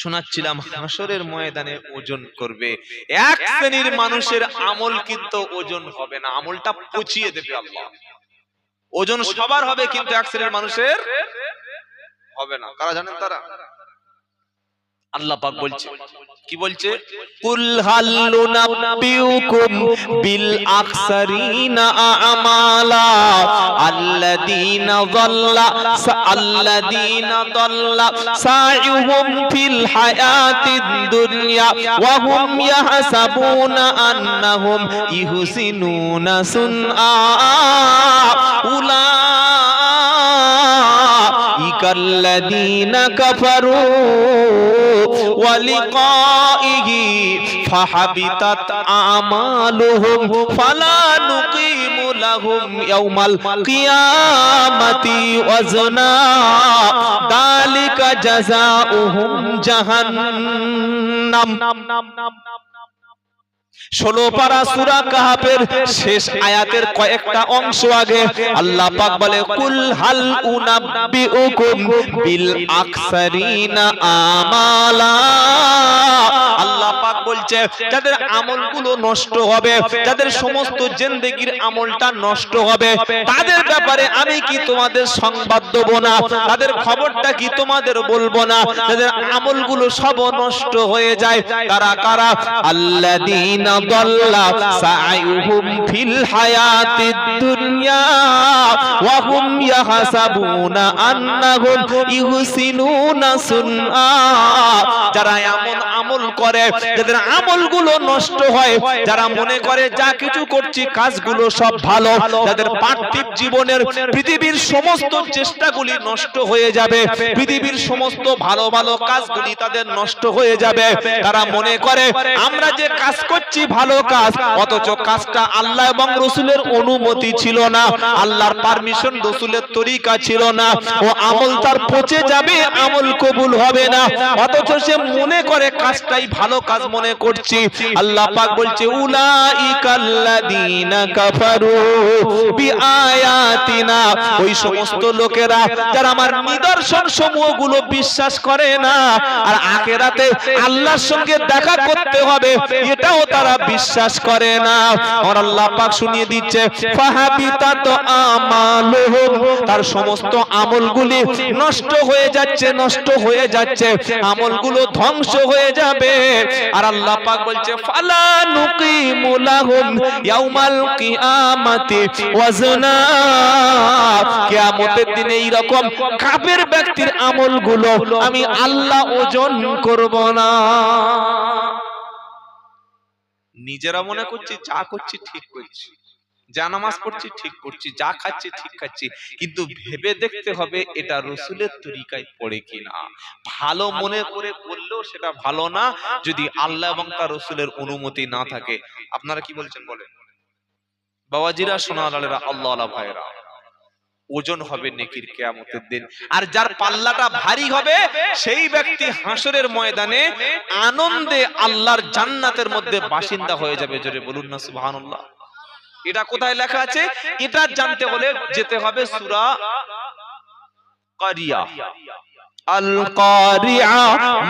শোনাচ্ছিলাম হাসরের ময়দানে ওজন করবে। এক শ্রেণির মানুষের আমল কিন্তু ওজন হবে না। আমলটা পচিয়ে দেবে আল্লাহ। ওজন সবার হবে কিন্তু এক শ্রেণির মানুষের হবে না। কারা জানেন তারা? আল্লাহ পাক বলছে। কি বলছে? কুল হাল নুনাব্বিউকুম বিল আকসারিনা আমালা আল্লাযীনা যাল্লা আল্লাযীনা যাল্লা সাইউহুম ফিল হায়াতিদ দুনিয়া ওয়া হুম ইয়াহসাবুনা আন্নাহুম ইহসিনুনা সুনআ। উলাইকা كالذين كفروا ولقائه فحبطت أعمالهم فلا نقيم لهم يوم القيامة وزنا ذلك جزاؤهم جهنم ষোলো পারা সুরা কাহাবের শেষ আয়াতের কয়েকটা অংশ আগে আল্লাহ পাক বলে, কুল হাল উনাব্বিউকুম বিল আকসারিনা আমালা। আল্লাহ পাক বলছে, যাদের আমলগুলো নষ্ট হবে, যাদের সমস্ত জিন্দেগির আমলটা নষ্ট হবে, তাদের ব্যাপারে আমি কি তোমাদের সংবাদ দেবো না? তাদের খবরটা কি তোমাদের বলব না? যাদের আমলগুলো সব নষ্ট হয়ে যায়, তারা কারা? আল্লাযীনা দাল্লা সাইহুম ফিল হায়াতিদ দুনিয়া ওয়া হুম ইয়াহসাবুনা আন্নাহুম ইহসিনুনা সুনআ যারা এমন আমল করে, যাদের আমলগুলো নষ্ট হয়, যারা মনে করে যা কিছু করছি, কাজগুলো সব ভালো, যাদের পার্থিব জীবনের পৃথিবীর সমস্ত চেষ্টাগুলি নষ্ট হয়ে যাবে, পৃথিবীর সমস্ত ভালো ভালো কাজগুলি তাদের নষ্ট হয়ে যাবে। তারা মনে করে, আমরা যে কাজ করছি, ভালো কাজ, অথচ কাজটা আল্লাহ এবং রসুলের অনুমতি ছিল না, আল্লাহর পারমিশন রসুলের তরিকা ছিল না, ও আমল তার পচে যাবে, আমল কবুল হবে না, অথচ সে মনে করে কাজটাই ভালো কাজ মনে করছি। আল্লাহ পাক বলছে, উলাইকাল্লাযীনা কাফারু বিআয়াতিনা। ওই সমস্ত লোকেরা যারা আমার নিদর্শন সমূহগুলো বিশ্বাস করে না, আর আখেরাতে আল্লাহর সঙ্গে দেখা করতে হবে, এটাও তারা বিশ্বাস করে না। আর আল্লাহ পাক শুনিয়ে দিচ্ছে, ফাহাবিতাত আমালুহুম। তার সমস্ত আমলগুলি নষ্ট হয়ে যাচ্ছে, নষ্ট হয়ে যাচ্ছে। আমলগুলো ধ্বংস হয়ে যাবে। আর আল্লাহ পাক বলছে, ফালা নুকিমু লাহুম ইয়াউমাল কিয়ামাতি ওয়াজনা। কিয়ামতের দিনে এই রকম কাফের ব্যক্তির আমলগুলো আমি আল্লাহ ওজন করব না। নিজেরা মনে করছি, যা করছি ঠিক করছি। যা নামাজ পড়ছি ঠিক পড়ছি যা খাচ্ছি ঠিক খাচ্ছি কিন্তু ভেবে দেখতে হবে এটা রসুলের তরিকায় পড়ে কিনা। ভালো মনে করে করলেও সেটা ভালো না যদি আল্লাহ এবং তার রসুলের অনুমতি না থাকে। আপনারা কি বলছেন বলেন? বাবাজিরা সোনালালেরা আল্লাহ আল্লাহ ভাইরা ওজন হবে নেকির কেয়ামতের দিন। আর যার পাল্লাটা ভারী হবে সেই ব্যক্তি হাসরের ময়দানে আনন্দে আল্লাহর জান্নাতের মধ্যে বাসিন্দা হয়ে যাবে জোরে বলুন না সুবহানাল্লাহ। এটা কোথায় লেখা আছে? এটা জানতে হলে যেতে হবে সূরা কারিয়া আল কারিয়া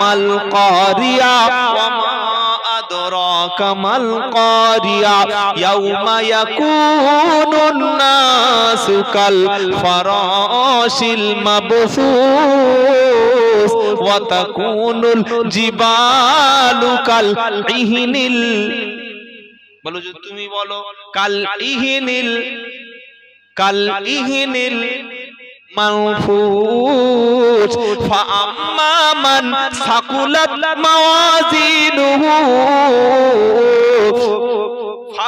মাল কারিয়া ওয়া মা আদরাকা মাল কারিয়া ইয়াউমা ইয়াকুনুন নাসু কাল ফারাশিল মাবসুস। বলো যে তুমি বলো কাল ইহিনিল কাল ইহিনিল মানফুজ। ফাআম্মা মান সাকুলাত মাওয়াজিনুহু। ثقلت موازينه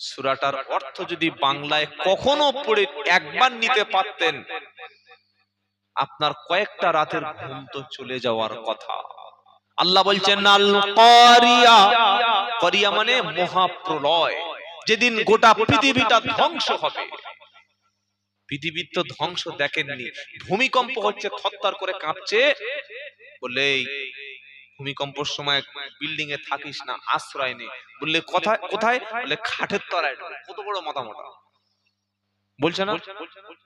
সূরাটার অর্থ যদি বাংলায় কখনো পড়ে একবার নিতে পারতেন, আপনার কয়েকটা রাতের ঘুম তো চলে যাওয়ার কথা। আল্লাহ বলছেন কারিয়া মানে মহাপ্রলয়। যেদিন গোটা পৃথিবীটা ধ্বংস হবে। পৃথিবীর তো ধ্বংস দেখেননি। ভূমিকম্প হচ্ছে থরথর করে কাঁপছে। বলে এই ভূমিকম্পর সময় বিল্ডিং এ থাকিস না আশ্রয় নে। বললে কোথায় কোথায়? বলে খাটের তলায় ঢুকে। কত বড় মাথা মোটা বলছে না?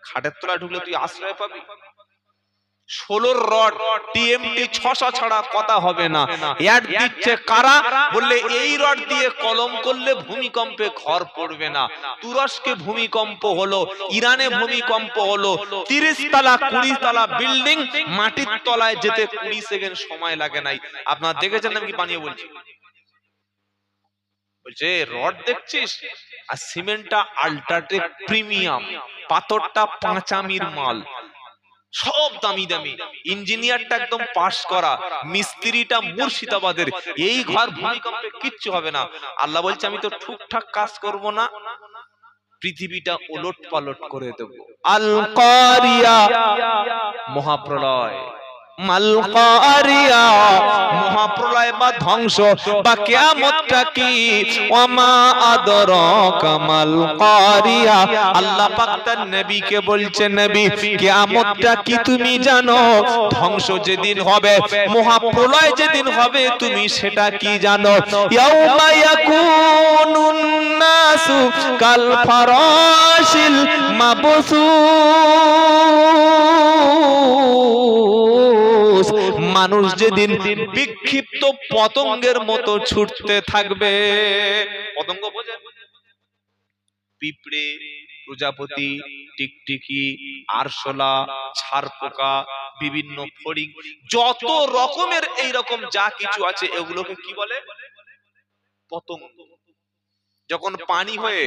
খাটের তলায় ঢুকলে তুই আশ্রয় পাবি? ষোলোর রড, টিএমটি ছশা ছাড়া কথা হবে না। অ্যাড দিচ্ছে কারা? বললে এই রড দিয়ে কলম করলে ভূমিকম্পে ঘর পড়বে না। তুরস্কে ভূমিকম্প হলো, ইরানে ভূমিকম্প হলো তিরিশ তলা কুড়ি তলা বিল্ডিং, মাটির তলায় যেতে কুড়ি সেকেন্ড সময় লাগে নাই। আপনারা দেখেছেন আমি কি বানিয়ে বলছি? বলছে, রড দেখছিস? আর সিমেন্টটা আল্ট্রাটেক প্রিমিয়াম, পাথরটা পাঁচামির মাল। সব দামি দামি। ইঞ্জিনিয়ারটা একদম পাশ করা, মিস্ত্রিটা মুর্শিদাবাদের। এই ঘর ভূমিকম্পে কিচ্ছু হবে না। আল্লাহ বলছে, আমি তো ঠিকঠাক কাজ করব না। পৃথিবীটা ওলট পালট করে দেব। আল মহাপ্রলয়। মাল কারিয়া মহাপ্রলয় বা ধ্বংস বা কিয়ামতটা কি? ওয়ামা আদরাকা মাল কারিয়া আল্লাহ পাক তার নবীকে বলছে নবী কিয়ামতটা কি তুমি জানো? ধ্বংস যেদিন হবে মহাপ্রলয় যেদিন হবে তুমি সেটা কি জানো? ইয়াউমা ইয়াকুনুন নাসু কাল ফারাশিল মাবসুস। মানুষ মানুষ যেদিন বিক্ষিপ্ত পতঙ্গের মতো ছুটতে থাকবে। পতঙ্গ বোঝেন পিঁপড়ে প্রজাপতি টিকটিকি আরশোলা ছারপোকা বিভিন্ন ফড়িং যত রকমের এই রকম যা কিছু আছে এগুলোকে কি বলে? পতঙ্গ। যখন পানি হয়ে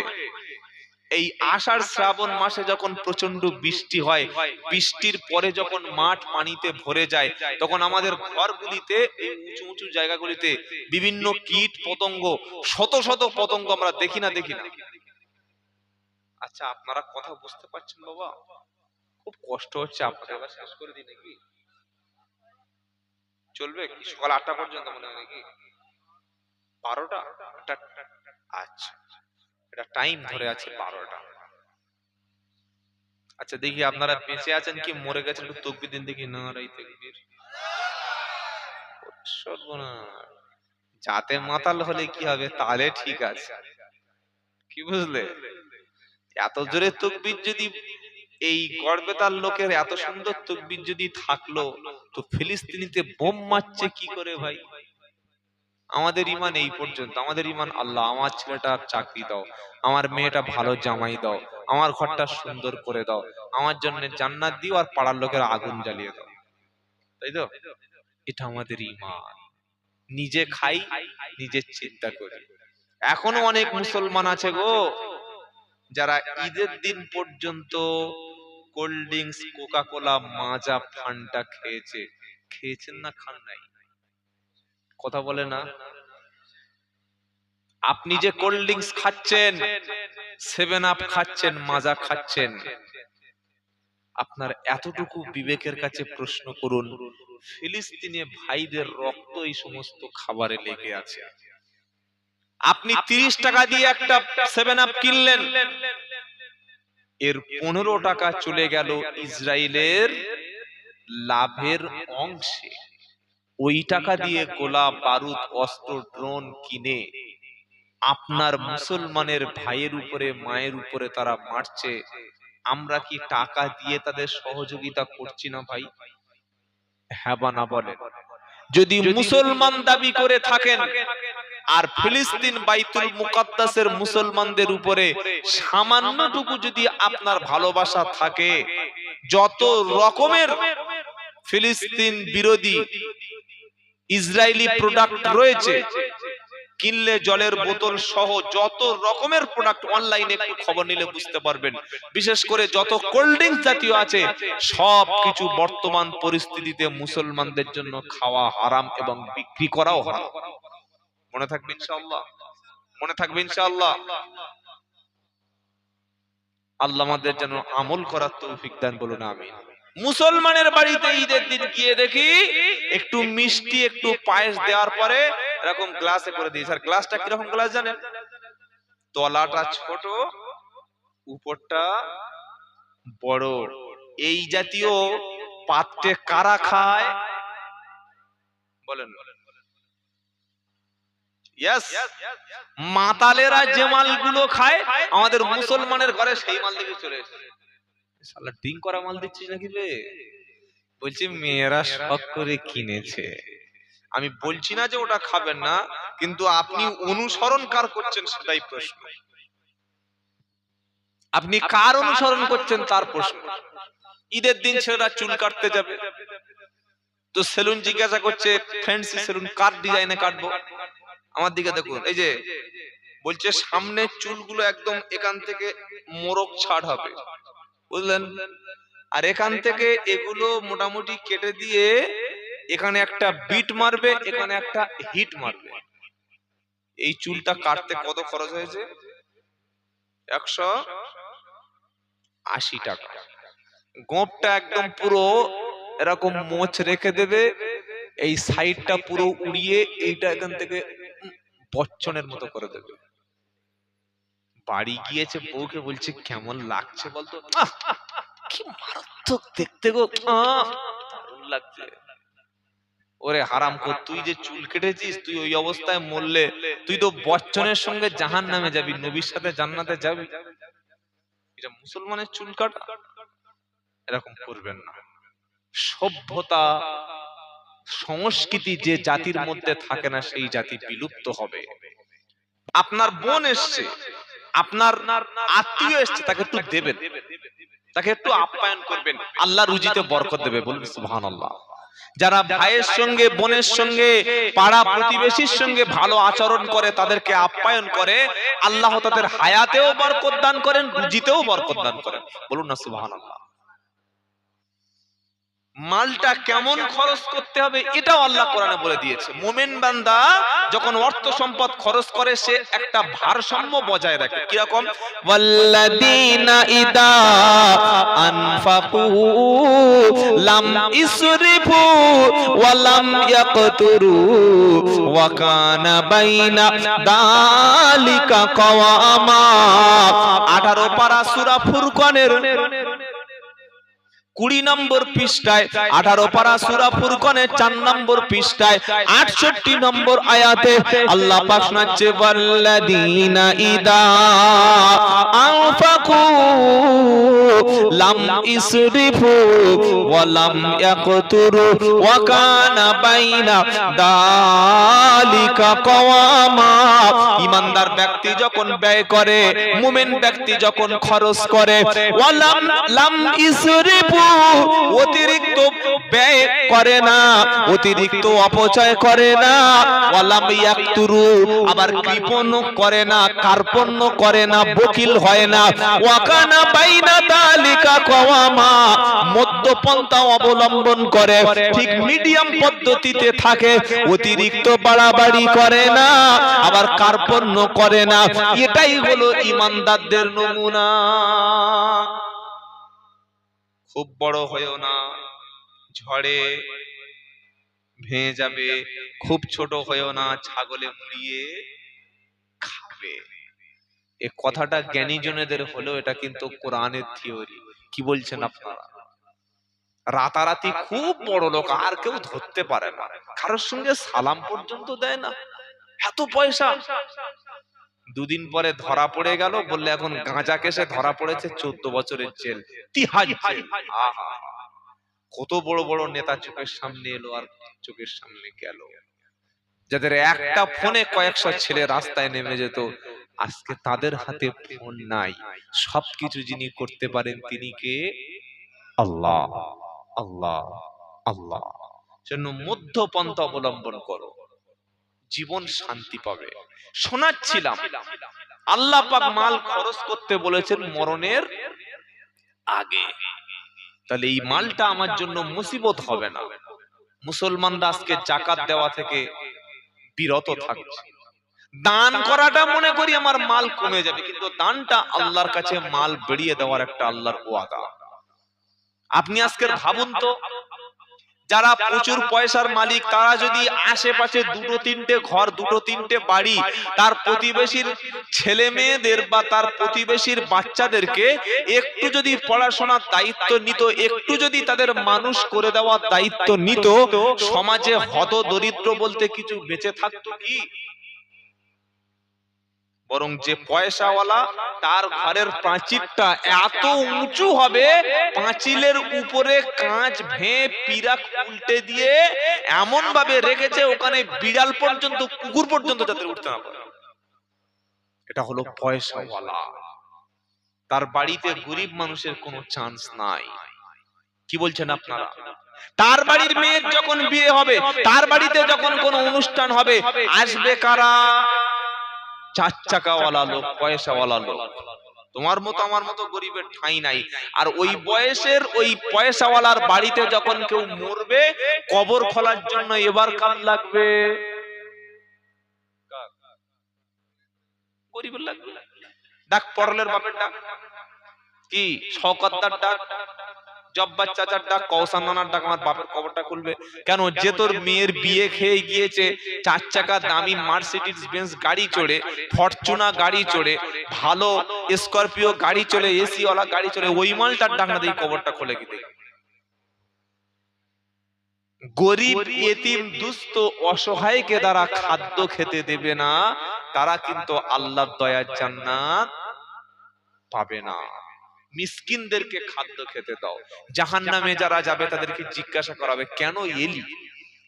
এই আষাঢ় শ্রাবণ মাসে যখন প্রচণ্ড বৃষ্টি হয় বৃষ্টির পরে যখন মাঠ পানিতে ভরে যায় তখন আমাদের ঘরগুলিতে এই উঁচু উঁচু জায়গাগুলিতে বিভিন্ন কীট পতঙ্গ শত শত পতঙ্গ আমরা দেখি না দেখি না। আচ্ছা আপনারা কথা বুঝতে পারছেন বাবা? খুব কষ্ট হচ্ছে আপনাদের। শেষ করে দিই নাকি? চলবে কি? সকাল আটটা পর্যন্ত মনে হয় নাকি? বারোটা? আচ্ছা। এটা টাইম ধরে আছে বারোটা। আচ্ছা দেখি আপনারা বেঁচে আছেন কি মরে গেছেন একটু তকবির দিন দেখি। না রাই তকবির। যাতে মাতাল হলে কি হবে তাহলে ঠিক আছে। কি বুঝলে? এত জোরে তকবির যদি এই গড়বেতার লোকের এত সুন্দর তকবির যদি থাকল তো ফিলিস্তিনিতে বোম মারছে কি করে ভাই? আমাদের ইমান এই পর্যন্ত। আমাদের ইমান আল্লাহ আমার ছেলেটা চাকরি দাও। আমার মেয়েটা ভালো জামাই দাও। আমার ঘরটা সুন্দর করে দাও। আমার জন্য জান্নাত দিও আর পাড়ার লোকের আগুন জ্বালিয়ে দাও। তাই তো? এটা আমাদের ইমান নিজে খাই নিজের চিন্তা করি। এখনও অনেক মুসলমান আছে গো। যারা ঈদের দিন পর্যন্ত কোল্ড ড্রিঙ্কস কোকা কোলা মাজা ফান্টা খেয়েছে। খেয়েছেন না খান নাই? কথা বলে না। আপনি যে কোল্ড ড্রিঙ্কস খাচ্ছেন সেভেন আপ খাচ্ছেন মাজা খাচ্ছেন। আপনার এতটুকু বিবেকের কাছে প্রশ্ন করুন ফিলিস্তিনে ভাইদের রক্ত এই সমস্ত খাবারে লেগে আছে। আপনি তিরিশ টাকা দিয়ে একটা সেভেন আপ কিনলেন। এর পনেরো টাকা চলে গেল ইসরায়েলের লাভের অংশে। ওই টাকা দিয়ে গোলা বারুদ অস্ত্র ড্রোন কিনে আপনার মুসলমানের ভাইয়ের উপরে মায়ের উপরে তারা মারছে। আমরা কি টাকা দিয়ে তাদের সহযোগিতা করছি না ভাই? হ্যাঁ না বলেন। যদি মুসলমান দাবি করে থাকেন আর ফিলিস্তিন বাইতুল মুকাদ্দাসের মুসলমানদের উপরে সামান্যটুকু যদি আপনার ভালোবাসা থাকে যত রকমের ফিলিস্তিন বিরোধী ইসরায়েলি প্রোডাক্ট রয়েছে। কিনলে জলের বোতল সহ যত রকমের প্রোডাক্ট অনলাইনে একটু খবর নিলে বুঝতে পারবেন। বিশেষ করে যত কোল্ড ড্রিঙ্কস জাতীয় আছে সব কিছু বর্তমান পরিস্থিতিতে মুসলমানদের জন্য খাওয়া হারাম এবং বিক্রি করাও হারাম। মনে থাকবে ইনশাআল্লাহ? মনে থাকবে ইনশাআল্লাহ। আল্লাহ আমাদের যেন আমল করার তৌফিক দান বলুন আমিন। মুসলমানের বাড়িতে ঈদের দিন গিয়ে দেখি একটু মিষ্টি, একটু পায়েস দেওয়ার পরে এরকম গ্লাসে করে দিয়েছে। আর গ্লাসটা কীরকম গ্লাস জানেন? তলাটা ছোট, উপরটা বড়। এই জাতীয় পাত্রে কারা খায়? বলেন। মাতালেরা যে মালগুলো খায়, আমাদের মুসলমানের ঘরে সেই মাল দেখে চলে এসেছে। শালা ড্রিঙ্ক করা মাল দিচ্ছিস নাকি বে বলছি মেয়েরা শখ করে কিনেছে। আমি বলছি না যে ওটা খাবেন না কিন্তু আপনি অনুসরণ কার করছেন সেটাই প্রশ্ন। আপনি কার অনুসরণ করছেন তার প্রশ্ন। ঈদের দিন ছেলেরা চুল কাটতে যাবে। তো সেলুন জিজ্ঞাসা করছে ফ্যান্সি সেলুন কার ডিজাইনে কাটবো? আমার দিকে দেখুন এই যে বলছে সামনে চুলগুলো একদম এখান থেকে মোরক ছাড় হবে। বুঝলেন? আর এখান থেকে এগুলো মোটামুটি কেটে দিয়ে এখানে একটা বিট মারবে এখানে একটা হিট মারবে। এই চুলটা কাটতে কত খরচ হয়েছে? একশো আশি টাকা। গোপটা একদম পুরো এরকম মোচ রেখে দেবে। এই সাইডটা পুরো উড়িয়ে এইটা এখান থেকে বচ্চনের মতো করে দেবে। বাড়ি গিয়েছে বউকে বলছে কেমন লাগছে বলতো? কি মারাত্মক দেখতে গো। দারুণ লাগছে। ওরে হারাম কর তুই যে চুল কেটেছিস তুই ওই অবস্থায় মরলে তুই তো বচ্চনের সঙ্গে জাহান নামে যাবি নবীর সাথে জান্নাতে যাবি। এটা মুসলমানের চুল কাটা? এরকম করবেন না। সভ্যতা সংস্কৃতি যে জাতির মধ্যে থাকে না সেই জাতি বিলুপ্ত হবে। আপনার বোন এসছে। আপনার আত্মীয় এসছে, তাকে একটু দেবেন। তাকে একটু আপ্যায়ন করবেন। আল্লাহ রুজিতে বরকত দেবে বলবেন সুবহানাল্লাহ। যারা ভাইয়ের সঙ্গে, বোনের সঙ্গে, পাড়া প্রতিবেশীর সঙ্গে ভালো আচরণ করে, তাদেরকে আপ্যায়ন করে, আল্লাহ তাদের হায়াতেও বরকত দান করেন, রুজিতেও বরকত দান করেন। বলুন না, সুবহানাল্লাহ। মালটা কেমন খরচ করতে হবে এটাও আল্লাহ কোরআনে বলে দিয়েছে। মোমেন বান্দা যখন অর্থ সম্পদ খরচ করে, সে একটা ভারসাম্য বজায় রাখে। কীরকম? ওয়াল্লাযীনা ইদা আনফাকু লাম ইসরিফু ওয়া লাম ইয়াকতুরু ওয়া কানা বাইনা দালিকা কওয়ামা। 18 পারা সূরা ফুরকানের কুড়ি নম্বর পৃষ্ঠায়, আঠারো পারা সুরা ফুরকনের চার নম্বর পৃষ্ঠায়, আটষট্টি নম্বর আয়াতে আল্লাহ পাক শোনাচ্ছে ইদা আনফাকু লাম ইসরিফু ওয়া লাম ইয়াকতুরু ওয়া কানা বাইনা দালিকা কওয়ামা। ইমানদার ব্যক্তি যখন ব্যয় করে, মুমিন ব্যক্তি যখন খরচ করে, ওয়া লাম ইসরিফু অতিরিক্ত ব্যয় করে না, অতিরিক্ত অপচয় করে না, ওয়ালাম ইয়াকতুরু, আবার কৃপণ করে না কার্পণ্য করে না, বকিল হয় না। ওয়াকানা বাইনা তালিকা কওয়ামা, মধ্যপন্থা অবলম্বন করে, ঠিক মিডিয়াম পদ্ধতিতে থাকে, অতিরিক্ত বাড়াবাড়ি করে না, আবার কার্পণ্য করে না। এটাই হলো ইমানদারদের নমুনা। খুব বড় হয়েও না। ঝড়ে ভেঙে যাবে, খুব ছোট হয়েও না, ছাগলে মুড়িয়ে খাবে। এ কথাটা জ্ঞানী জনেদের হলেও এটা কিন্তু কোরআনের থিওরি। কি বলছেন আপনারা? রাতারাতি খুব বড় লোক, আর কেউ ধরতে পারে না। কারোর সঙ্গে সালাম পর্যন্ত দেয় না। এত পয়সা দুদিন পরে ধরা পড়ে গেল, বললে এখন গাঁজা কেসে ধরা পড়েছে চোদ্দ বছরের জেল! কত বড় বড় নেতা চোখের সামনে এলো আর চোখের সামনে গেল। যাদের একটা ফোনে কয়েকশো ছেলে রাস্তায় নেমে যেত, আজকে তাদের হাতে ফোন নাই। সবকিছু যিনি করতে পারেন তিনি কে? আল্লাহ আল্লাহ আল্লাহ। জন্য মধ্যপন্থা অবলম্বন করো। জীবন শান্তি পাবে। শোনাচ্ছিলাম, আল্লাহ পাক মাল খরচ করতে বলেছেন মরণের আগে। তাহলে এই মালটা আমার জন্য মুসিবত হবে না। মুসলমানরা আজকে জাকাত দেওয়া থেকে বিরত থাকছে দান করাটা মনে করি আমার মাল কমে যাবে, কিন্তু দানটা আল্লাহর কাছে মাল বেরিয়ে দেওয়ার একটা আল্লাহর ওয়াদা। আপনি আজকের ভাবুন তো যারা প্রচুর পয়সার মালিক তারা যদি আশেপাশে দুটো তিনটে ঘর দুটো তিনটে বাড়ি তার প্রতিবেশীর ছেলে মেয়েদের বা তার প্রতিবেশীর বাচ্চাদেরকে একটু যদি পড়াশোনার দায়িত্ব নিত একটু যদি তাদের মানুষ করে দেওয়ার দায়িত্ব নিত সমাজে হত দরিদ্র বলতে কিছু বেঁচে থাকতো কি? বরং যে পয়সাওয়ালা তার ঘরের প্রাচীরটা এত উঁচু হবে পাঁচিলের উপরে কাঁচ ভেঁ পিরাক উল্টে দিয়ে এমন ভাবে রেখেছে ওখানে বিড়াল পর্যন্ত কুকুর পর্যন্ত যাতে উঠতে না পারে। এটা হলো পয়সাওয়ালা। তার বাড়িতে গরিব মানুষের কোনো চান্স নাই। কি বলছেন আপনারা? তার বাড়ির মেয়ের যখন বিয়ে হবে তার বাড়িতে যখন কোনো অনুষ্ঠান হবে আসবে কারা? চার চাকাওয়ালা লোক পয়সাওয়ালা লোক। তোমার মতো আমার মতো গরিবের ঠাঁই নাই। আর ওই বয়সের ওই পয়সাওয়ালার বাড়িতে যখন কেউ মরবে কবর খোলার জন্য এবার কার লাগবে। গরিবের লাগবে। ডাক পরলের বাপের ডাক। কি? শওকতদার ডাক? জব্বার চাচার ডাক কৌসান নানার ডাক আমার বাপের কবরটা খুলবে। কেন? যে তোর মেয়ের বিয়ে খেয়ে গিয়েছে চার চাকা দামি মার্সিডিজ বেঞ্চ গাড়ি চড়ে ফরচুনা গাড়ি চড়ে ভালো স্করপিও গাড়ি চলে এসি ওয়ালা গাড়ি চলে ওই মালটার ডাক না দিয়ে কবরটা খুলে গিয়ে গরিব এতিম দুস্থ অসহায়কে দ্বারা খাদ্য খেতে দেবে না তারা কিন্তু আল্লাহর দয়ার জান্নাত পাবে না। মিসকিনদেরকে খাদ্য খেতে দাও। জাহান নামে যারা যাবে তাদেরকে জিজ্ঞাসা করাবে কেন এলি?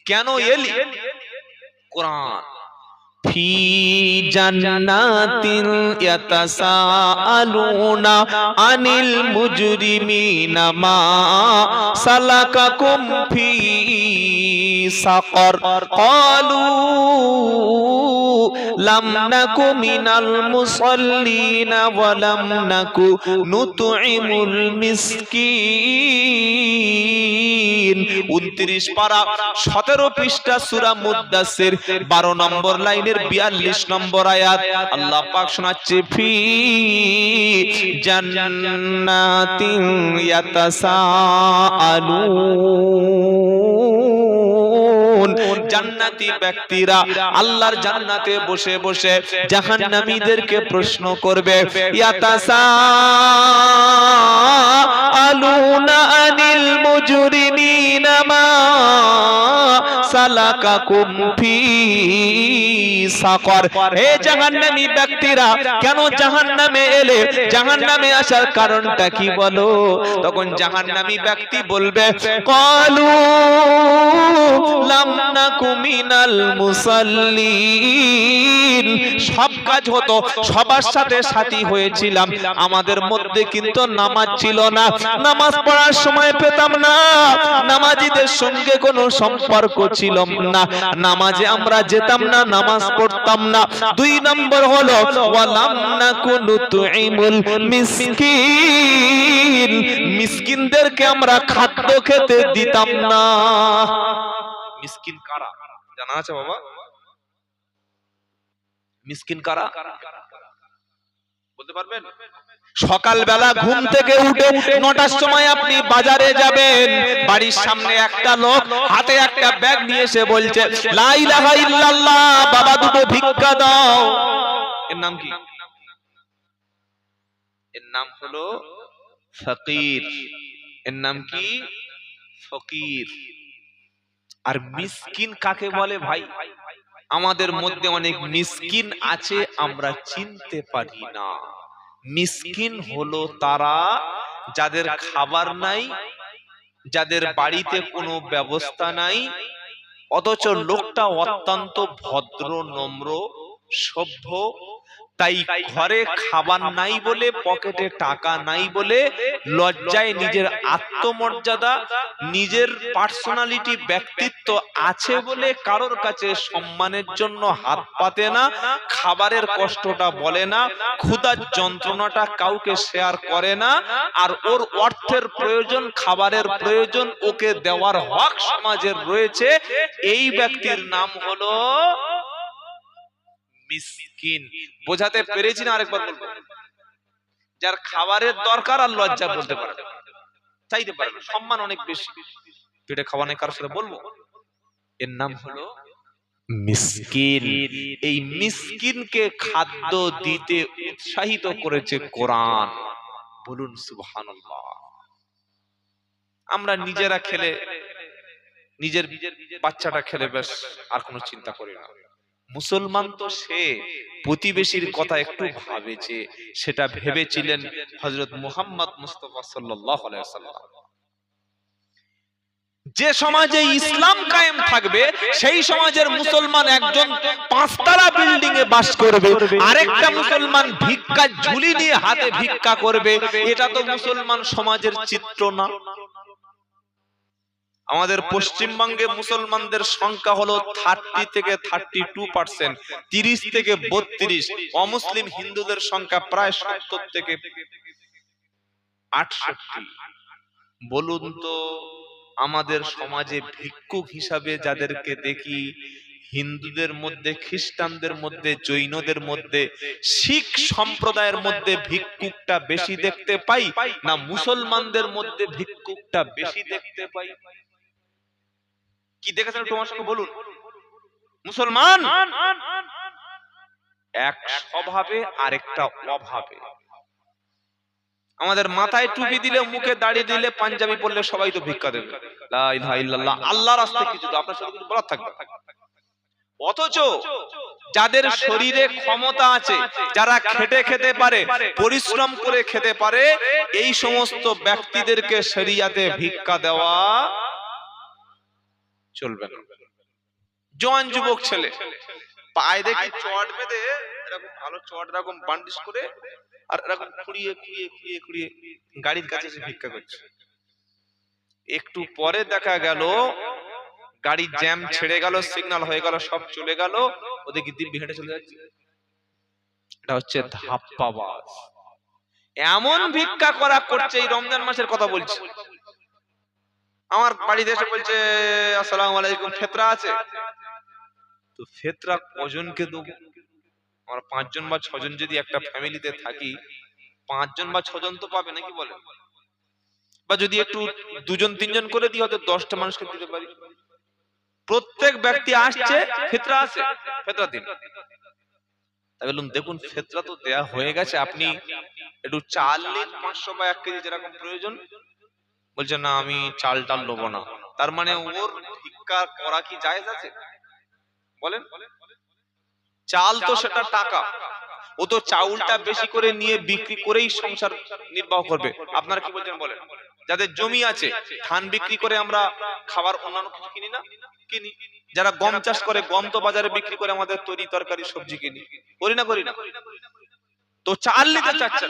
কেন এলি? কোরআন। ফি জান্নাতিন ইয়াতাসাআলুনা আনিল মুজরিমিনা سقر قالوا لم نك من المصلين ولم نك نطعم المسكين উনত্রিশ পারা সতেরো পৃষ্ঠা সুরা মুদাসির বারো নম্বর লাইনের বিয়াল্লিশ নম্বর আয়াত আল্লাহ পাক শোনাচ্ছে في جنات يتساءلون জান্নাতি ব্যক্তিরা আল্লাহর জান্নাতে বসে বসে জাহান্নামীদেরকে প্রশ্ন করবে ইয়াতাসাআলুনা আনিল মুজরিমিনা মা সালাকাকুম ফি সাকর। হে জাহান্নামী ব্যক্তিরা কেন জাহান্নামে এলে? জাহান্নামে আসার কারণটা কি বলো? তখন জাহান্নামী ব্যক্তি বলবে কলু লাম সব কাজ হতো, সবার সাথে সাথী হয়েছিলাম। আমাদের মধ্যে কিন্তু নামাজ ছিল না। নামাজ পড়ার সময় পেতাম না। নামাজিদের সঙ্গে কোনো সম্পর্ক ছিল না। নামাজে আমরা যেতাম না, নামাজ পড়তাম না। দুই নম্বর হলো, ওয়ালাম নাকুনু তুইমুল মিসকিন। মিসকিনদেরকে আমরা খাদ্য খেতে দিতাম না। মিসকিন কারা? জানা আছে বাবা? মিসকিন কারা? বলতে পারবেন? সকালবেলা ঘুম থেকে উঠে নটার সময় আপনি বাজারে যাবেন। বাড়ির সামনে একটা লোক হাতে একটা ব্যাগ নিয়ে এসে বলছে বাবা দুটো ভিক্ষা দাও। এর নাম কি? এর নাম হলো ফকির। এর নাম কি? ফকির। আর মিসকিন কাকে বলে ভাই? আমাদের মধ্যে অনেক মিসকিন আছে আমরা চিনতে পারি না। মিসকিন হলো তারা যাদের খাবার নাই যাদের বাড়িতে কোনো ব্যবস্থা নাই অথচ লোকটা অত্যন্ত ভদ্র নম্র সভ্য তাই ঘরে খাবার নাই বলে, পকেটে টাকা নাই বলে, লজ্জায় নিজের আত্মমর্যাদা, নিজের পার্সোনালিটি, ব্যক্তিত্ব আছে বলে কারোর কাছে সম্মানের জন্য হাত পাতে না, খাবারের কষ্টটা বলে না, ক্ষুধার যন্ত্রণাটা কাউকে শেয়ার করে না, আর ওর অর্থের প্রয়োজন, খাবারের প্রয়োজন, ওকে দেওয়ার হক সমাজের রয়েছে। এই ব্যক্তির নাম হলো মিসকিন। বোঝাতে পেরেছি না আরেকবার বলব। যার খাবারের দরকার আর লজ্জা বলতে পারে চাইতে পারে সম্মান অনেক বেশি। পেটে খাওয়া নেই কারোর সাথে বলব? এর নাম হলো মিসকিন। এই মিসকিনকে খাদ্য দিতে উৎসাহিত করেছে কোরআন। বলুন সুবহানাল্লাহ। আমরা নিজেরা খেলে নিজের বাচ্চাটা খেলে বেশ আর কোনো চিন্তা করি না। মুসলমান তো সে প্রতিবেশীর কথা একটু ভাবেছে, সেটা ভেবেছিলেন হজরত মুহাম্মদ মুস্তফা আলাইহি যে সমাজে ইসলাম কায়েম থাকবে, সেই সমাজের মুসলমান একজন পাঁচতলা বিল্ডিং এ বাস করবে, আরেকটা মুসলমান ভিক্ষা ঝুলি নিয়ে হাতে ভিক্ষা করবে, এটা তো মুসলমান সমাজের চিত্র না। আমাদের পশ্চিমবঙ্গে মুসলমানদের সংখ্যা হলো থার্টি থেকে থার্টি টু পার্সেন্ট তিরিশ থেকে বত্রিশ। অমুসলিম হিন্দুদের সংখ্যা প্রায় সত্তর থেকে আটষট্টি। বলুন তো আমাদের সমাজে ভিক্ষুক হিসাবে যাদেরকে দেখি হিন্দুদের মধ্যে খ্রিস্টানদের মধ্যে জৈনদের মধ্যে শিখ সম্প্রদায়ের মধ্যে ভিক্ষুকটা বেশি দেখতে পাই না মুসলমানদের মধ্যে ভিক্ষুকটা বেশি দেখতে পাই? কি দেখেছেন তোমার সঙ্গে বলুন? মুসলমান? এক স্বভাবে আরেকটা অভাবে। আমাদের মাথায় টুপি দিলে, মুখে দাড়ি দিলে, পাঞ্জাবি পরলে সবাই তো ভিক্ষা দেবে। আল্লাহর রাস্তায় কিছু আপনার সাথে কিছু বলার থাকবে অথচ যাদের শরীরে ক্ষমতা আছে, যারা খেটে খেতে পারে, পরিশ্রম করে খেতে পারে, এই সমস্ত ব্যক্তিদেরকে শরিয়াতে ভিক্ষা দেওয়া চলবে না। জোয়ান যুবক ছেলে। পায়ে দেখি চট বেঁধে এরকম ভালো চট এরকম বান্ডিশ করে আর এরকম খুঁড়িয়ে খুঁড়িয়ে খুঁড়িয়ে খুঁড়িয়ে গাড়ির কাছে এসে ভিক্ষা করছে। একটু পরে দেখা গেল গাড়ি জ্যাম ছেড়ে গেল সিগনাল হয়ে গেল সব চলে গেল ওদিকে দিব্যি হেঁটে চলে যাচ্ছে। এটা হচ্ছে ধাপ্পাবাজ। এমন ভিক্ষা করা করছে এই রমজান মাসের কথা বলছি। আমার বাড়িতে এসে বলছে আসসালাম আলাইকুম ফেতরা আছে? তো ফেতরা কজনকে দেবো? আমরা পাঁচজন বা ছজন যদি একটা ফ্যামিলিতে থাকি পাঁচজন বা ছজন তো পাবে নাকি বলে? বা যদি একটু দুজন তিনজন করে দিই হয়তো দশটা মানুষকে দিতে পারি। প্রত্যেক ব্যক্তি আসছে ফেতরা আছে ফেতরা দিন। বললাম দেখুন ফেতরা তো দেয়া হয়ে গেছে। আপনি একটু চাল নিন পাঁচশো বা এক কেজি যেরকম প্রয়োজন বলছে, না, আমি চাল টাল নেব না। তার মানে ওর ভিক্ষা করা কি জায়েজ আছে? বলেন। চাল তো সেটা টাকা। ও তো চাউলটা বেশি করে নিয়ে বিক্রি করেই সংসার নির্বাহ করবে। আপনারা কি বলছেন বলেন? যাদের জমি আছে, ধান বিক্রি করে আমরা খাবার, অন্যান্য কিছু কিনি না? কিনি। যারা গম চাষ করে, গম তো বাজারে বিক্রি করে আমাদের তরি তরকারি, সবজি কিনি। করি না করি না? তো চাল নিতে চাচ্ছে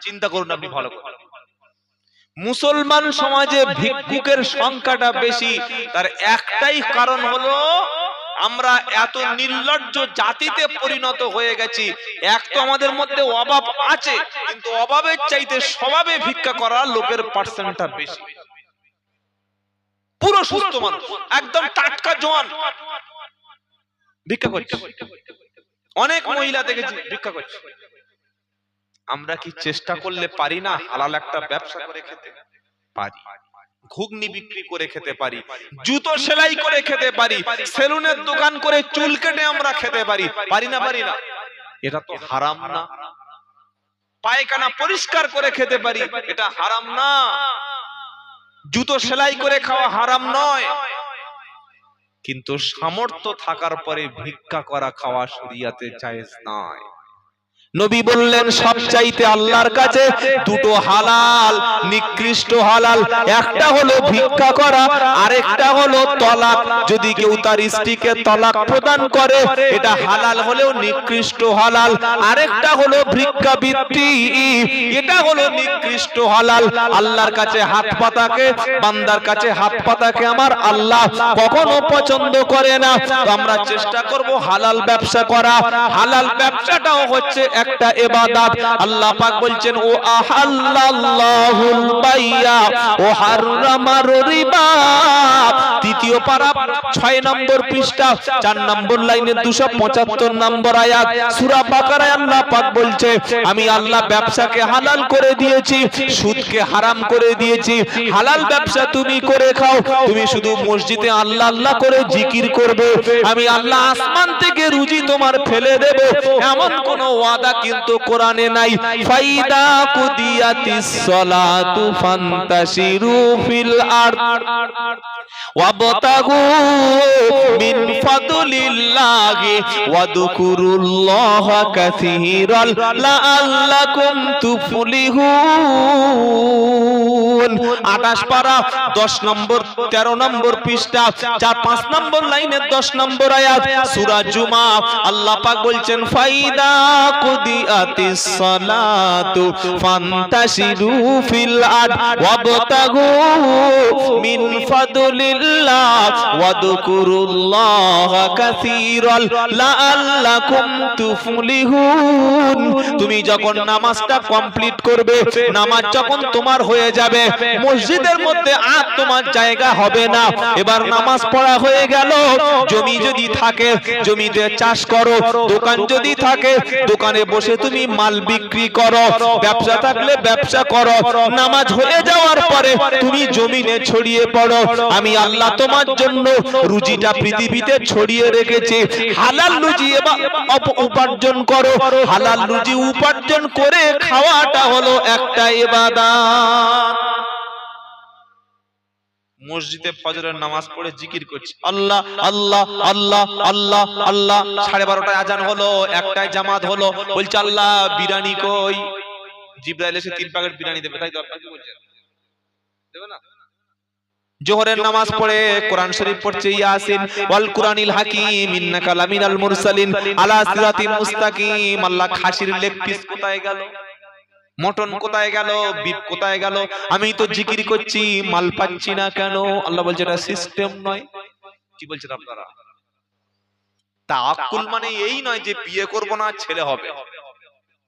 চিন্তা করুন আপনি ভালো করে। মুসলমান সমাজে ভিক্ষুকের সংখ্যাটা বেশি তার একটাই কারণ হলো আমরা এত নির্লজ্জ জাতিতে পরিণত হয়ে গেছি। এক তো আমাদের মধ্যে অভাব আছে কিন্তু অভাবের চাইতে স্বভাবে ভিক্ষা করা লোকের পার্সেন্টটা বেশি। পুরো সুস্থ মানুষ একদম টাটকা জোয়ান। ভিক্ষা করছে। অনেক মহিলা দেখেছি ভিক্ষা করছে। আমরা কি চেষ্টা করলে পারি না হালাল একটা ব্যবসা করে খেতে? পারি। ঘুগনি বিক্রি করে খেতে পারি। জুতো সেলাই করে খেতে পারি। সেলুনের দোকান করে চুল কেটে আমরা খেতে পারি। পারি না পারি। না। এটা তো হারাম না। পায়খানা পরিষ্কার করে খেতে পারি। এটা হারাম না। জুতো সেলাই করে খাওয়া হারাম নয়। কিন্তু সামর্থ্য থাকার পরে ভিক্ষা করা খাওয়া শরিয়াতে জায়েজ নয়। নবী বললেন সব চাইতে আল্লাহর কাছে দুটো হালাল, নিকৃষ্ট হালাল, একটা হলো ভিক্ষা করা, আরেকটা হলো তলাক। যদি কেউ তার স্ত্রীকে তলাক প্রদান করে, এটা হালাল হলেও নিকৃষ্ট হালাল, আরেকটা হলো ভিক্ষাবৃত্তি। এটা হলো নিকৃষ্ট হালাল। আল্লাহর কাছে হাত পাতাকে, বান্দার কাছে হাত পাতাকে আমার আল্লাহ কখনো পছন্দ করে না। আমরা চেষ্টা করব হালাল ব্যবসা করা। হালাল ব্যবসাটাও হচ্ছে একটা ইবাদত। আল্লাহ পাক বলছেন, ও আহাল্লাল্লাহুল বাইয়া, ও হাররামার রিবা। তৃতীয় পারা 6 নম্বর পৃষ্ঠা 4 নম্বর লাইনে 275 নম্বর আয়াত। সূরা বাকারায় আল্লাহ পাক বলছে, আমি আল্লাহ ব্যবসাকে হালাল করে দিয়েছি, সুদকে হারাম করে দিয়েছি। হালাল ব্যবসা তুমি করে খাও। তুমি শুধু মসজিদে আল্লাহ আল্লাহ করে জিকির করবে। আমি আল্লাহ আসমান থেকে রুজি তোমার ফেলে দেব। এমন কোন ওয়াদা কিন্তু কোরআনে নাই। ফাইদা কুদিয়াতিস সালাতু ফান্তাশিরু ফিল আরদ। ওয়াবতাগু মিন ফাদলিল্লাহি ওয়াদকুরুল্লাহা কাসীরাল লাআল্লাকুম তুফলিহুন। 28 পারা 10 নম্বর 13 নম্বর পৃষ্ঠা 4 5 নম্বর লাইনের 10 নম্বর আয়াত, সূরা জুমা। আল্লাহ পাক বলছেন, ফাইদা কুদিয়াতিস সালাতু ফান্তাশিরু ফিল আরদ। ওয়াবতাগু মিন তুমি যখন নামাজটা কমপ্লিট করবে, নামাজ যখন তোমার হয়ে যাবে, মসজিদের মধ্যে আর তোমার জায়গা হবে না। এবার নামাজ পড়া হয়ে গেল, জমি যদি থাকে, জমিতে চাষ করো, দোকান যদি থাকে, দোকানে বসে তুমি মাল বিক্রি করো, ব্যবসা থাকলে ব্যবসা করো। নামাজ হয়ে যাওয়ার পরে তুমি জমিনে ছড়িয়ে পড়ো। আমি আল্লাহ তোমার জন্য রুজিটা পৃথিবীতে ছড়িয়ে রেখেছি। হালাল রুজি উপার্জন করো। হালাল রুজি উপার্জন করে খাওয়াটা হলো একটা ইবাদত। মসজিদে ফজরের নামাজ পড়ে জিকির করছি। আল্লাহ আল্লাহ আল্লাহ আল্লাহ আল্লাহ। সাড়ে বারোটায় আজান হলো জামাত হলো। বলছে, আল্লাহ, বিরিয়ানি কই? জিব্রাইল এসে তিন প্যাকেট বিরিয়ানি দেবে। তাই তো আপনাকে বলছেন দেবে না? জোহরের নামাজ পড়ে কোরআন শরীফ পড়ছে ইয়াসিন ওয়াল কুরআনিল হাকিম ইন্নাকা লামিনাল মুরসালিন আলা সিরাতিন মুস্তাকিম আল্লাহ খাসির লেগ পিস কোথায় গেল? মটন কোথায় গেল? বিপ কোথায় গেল? আমি তো জিকির করছি মাল পাচ্ছি না কেন? আল্লাহ বলছে এটা সিস্টেম নয়। কি বলছেন আপনারা? তাআক্কুল মানে এই নয় যে বিয়ে করব না ছেলে হবে।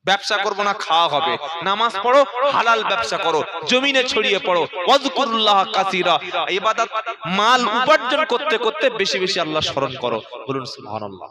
ব্যবসা করব না খাওয়া হবে। নামাজ পড়ো হালাল ব্যবসা করো। জমিনে ছড়িয়ে পড়ো। ওয়াজকুরুল্লাহ কাসিরা। ইবাদত মাল উপার্জন করতে করতে বেশি বেশি আল্লাহ স্মরণ করো। বলুন সুবহানাল্লাহ।